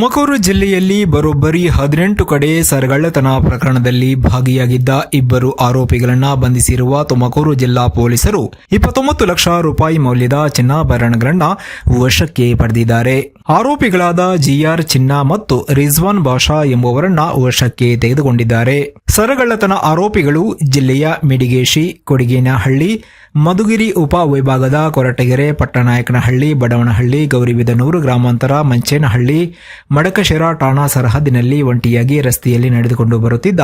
ತುಮಕೂರು ಜಿಲ್ಲೆಯಲ್ಲಿ ಬರೋಬ್ಬರಿ ಹದಿನೆಂಟು ಕಡೆ ಸರಗಳ್ಳತನ ಪ್ರಕರಣದಲ್ಲಿ ಭಾಗಿಯಾಗಿದ್ದ ಇಬ್ಬರು ಆರೋಪಿಗಳನ್ನ ಬಂಧಿಸಿರುವ ತುಮಕೂರು ಜಿಲ್ಲಾ ಪೊಲೀಸರು ಇಪ್ಪತ್ತೊಂಬತ್ತು ಲಕ್ಷ ರೂಪಾಯಿ ಮೌಲ್ಯದ ಚಿನ್ನಾಭರಣಗಳನ್ನ ವಶಕ್ಕೆ ಪಡೆದಿದ್ದಾರೆ. ಆರೋಪಿಗಳಾದ ಜಿಆರ್ ಚಿನ್ನ ಮತ್ತು ರಿಜ್ವಾನ್ ಬಾಷಾ ಎಂಬುವರನ್ನ ವಶಕ್ಕೆ ತೆಗೆದುಕೊಂಡಿದ್ದಾರೆ. ಸರಗಳ್ಳತನ ಆರೋಪಿಗಳು ಜಿಲ್ಲೆಯ ಮಿಡಿಗೇಶಿ, ಕೊಡಿಗೇನಹಳ್ಳಿ, ಮಧುಗಿರಿ ಉಪ ವಿಭಾಗದ ಕೊರಟಗೆರೆ, ಪಟ್ಟನಾಯಕನಹಳ್ಳಿ, ಬಡವನಹಳ್ಳಿ, ಗೌರಿಬಿದನೂರು ಗ್ರಾಮಾಂತರ, ಮಂಚೇನಹಳ್ಳಿ, ಮಡಕಶಿರ ಠಾಣಾ ಸರಹದ್ದಿನಲ್ಲಿ ಒಂಟಿಯಾಗಿ ರಸ್ತೆಯಲ್ಲಿ ನಡೆದುಕೊಂಡು ಬರುತ್ತಿದ್ದ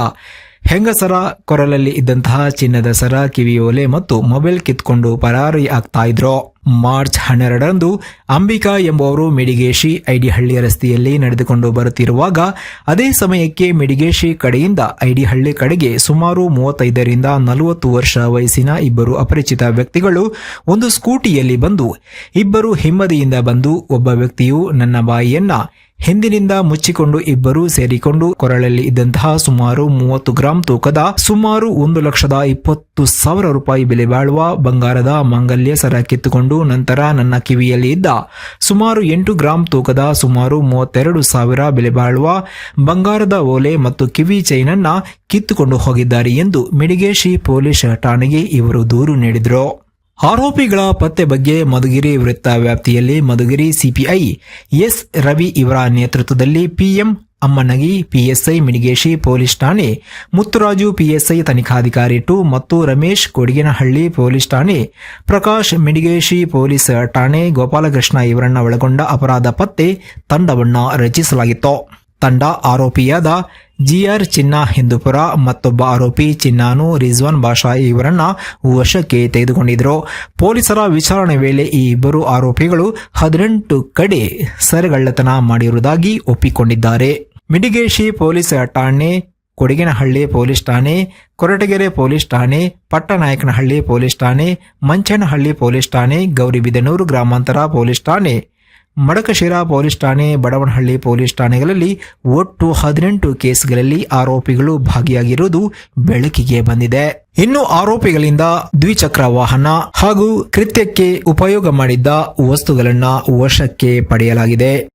ಹೆಂಗಸರ ಕೊರಲಲ್ಲಿ ಇದ್ದಂತಹ ಚಿನ್ನದ ಸರ, ಕಿವಿಯೋಲೆ ಮತ್ತು ಮೊಬೈಲ್ ಕಿತ್ಕೊಂಡು ಪರಾರಿ ಆಗ್ತಾ ಇದ್ರು. ಮಾರ್ಚ್ ಹನ್ನೆರಡರಂದು ಅಂಬಿಕಾ ಎಂಬುವರು ಮಿಡಿಗೇಶಿ ಐಡಿಹಳ್ಳಿ ರಸ್ತೆಯಲ್ಲಿ ನಡೆದುಕೊಂಡು ಬರುತ್ತಿರುವಾಗ ಅದೇ ಸಮಯಕ್ಕೆ ಮಿಡಿಗೇಶಿ ಕಡೆಯಿಂದ ಐಡಿಹಳ್ಳಿ ಕಡೆಗೆ ಸುಮಾರು ಮೂವತ್ತೈದರಿಂದ ನಲವತ್ತು ವರ್ಷ ವಯಸ್ಸಿನ ಇಬ್ಬರು ಅಪರಿಚಿತ ವ್ಯಕ್ತಿಗಳು ಒಂದು ಸ್ಕೂಟಿಯಲ್ಲಿ ಬಂದು ಇಬ್ಬರು ಹಿಮ್ಮದಿಯಿಂದ ಬಂದು ಒಬ್ಬ ವ್ಯಕ್ತಿಯು ನನ್ನ ಬಾಯಿಯನ್ನ ಹಿಂದಿನಿಂದ ಮುಚ್ಚಿಕೊಂಡು ಇಬ್ಬರೂ ಸೇರಿಕೊಂಡು ಕೊರಳಲ್ಲಿ ಇದ್ದಂತಹ ಸುಮಾರು ಮೂವತ್ತು ಗ್ರಾಂ ತೂಕದ ಸುಮಾರು ಒಂದು ಲಕ್ಷದ ಇಪ್ಪತ್ತು ಸಾವಿರ ರೂಪಾಯಿ ಬೆಲೆ ಬಾಳುವ ಬಂಗಾರದ ಮಾಂಗಲ್ಯ ಸರ ಕಿತ್ತುಕೊಂಡು ನಂತರ ನನ್ನ ಕಿವಿಯಲ್ಲಿ ಇದ್ದ ಸುಮಾರು ಎಂಟು ಗ್ರಾಂ ತೂಕದ ಸುಮಾರು ಮೂವತ್ತೆರಡು ಸಾವಿರ ಬೆಲೆ ಬಾಳುವ ಬಂಗಾರದ ಓಲೆ ಮತ್ತು ಕಿವಿ ಚೈನನ್ನ ಕಿತ್ತುಕೊಂಡು ಹೋಗಿದ್ದಾರೆ ಎಂದು ಮಿಡಿಗೇಶಿ ಪೊಲೀಸ್ ಠಾಣೆಗೆ ಇವರು ದೂರು ನೀಡಿದರು. ಆರೋಪಿಗಳ ಪತ್ತೆ ಬಗ್ಗೆ ಮಧುಗಿರಿ ವೃತ್ತ ವ್ಯಾಪ್ತಿಯಲ್ಲಿ ಮಧುಗಿರಿ ಸಿಪಿಐ ಎಸ್. ರವಿ ಇವರ ನೇತೃತ್ವದಲ್ಲಿ PM Ammanagi, PSI Midigeshi police ಠಾಣೆ, ಮುತ್ತುರಾಜು, ಪಿಎಸ್ಐ ತನಿಖಾಧಿಕಾರಿ ಟು ಮತ್ತು ರಮೇಶ್ ಕೊಡಿಗೇನಹಳ್ಳಿ ಪೊಲೀಸ್ ಠಾಣೆ, ಪ್ರಕಾಶ್ ಮಿಡಿಗೇಶಿ ಪೊಲೀಸ್ ಠಾಣೆ, ಗೋಪಾಲಕೃಷ್ಣ ಇವರನ್ನ ಒಳಗೊಂಡ ಅಪರಾಧ ಪತ್ತೆ ತಂಡವನ್ನು ರಚಿಸಲಾಗಿತ್ತು. ತಂಡ ಆರೋಪಿಯಾದ ಜಿಆರ್ ಚಿನ್ನ ಹಿಂದೂಪುರ, ಮತ್ತೊಬ್ಬ ಆರೋಪಿ ಚಿನ್ನಾನು ರಿಜ್ವಾನ್ ಬಾಷಾ ಇವರನ್ನ ವಶಕ್ಕೆ ತೆಗೆದುಕೊಂಡಿದ್ದರು ಪೊಲೀಸರ ವಿಚಾರಣೆ ವೇಳೆ ಈ ಇಬ್ಬರು ಆರೋಪಿಗಳು ಹದಿನೆಂಟು ಕಡೆ ಸರಗಳ್ಳತನ ಮಾಡಿರುವುದಾಗಿ ಒಪ್ಪಿಕೊಂಡಿದ್ದಾರೆ. ಮಿಡಿಗೇಶಿ ಪೊಲೀಸ್ ಠಾಣೆ, ಕೊಡಗಿನಹಳ್ಳಿ ಪೊಲೀಸ್ ಠಾಣೆ, ಕೊರಟಗೆರೆ ಪೊಲೀಸ್ ಠಾಣೆ, ಪಟ್ಟನಾಯಕನಹಳ್ಳಿ ಪೊಲೀಸ್ ಠಾಣೆ, ಮಂಚನಹಳ್ಳಿ ಪೊಲೀಸ್ ಠಾಣೆ, ಗೌರಿಬಿದನೂರು ಗ್ರಾಮಾಂತರ ಪೊಲೀಸ್ ಠಾಣೆ ಮಡಕಶಿರ ಪೊಲೀಸ್ ಠಾಣೆ, ಬಡವನಹಳ್ಳಿ ಪೊಲೀಸ್ ಠಾಣೆಗಳಲ್ಲಿ ಒಟ್ಟು ಹದಿನೆಂಟು ಕೇಸ್ಗಳಲ್ಲಿ ಆರೋಪಿಗಳು ಭಾಗಿಯಾಗಿರುವುದು ಬೆಳಕಿಗೆ ಬಂದಿದೆ. ಇನ್ನು ಆರೋಪಿಗಳಿಂದ ದ್ವಿಚಕ್ರ ವಾಹನ ಹಾಗೂ ಕೃತ್ಯಕ್ಕೆ ಉಪಯೋಗ ಮಾಡಿದ್ದ ವಸ್ತುಗಳನ್ನ ವಶಕ್ಕೆ ಪಡೆಯಲಾಗಿದೆ.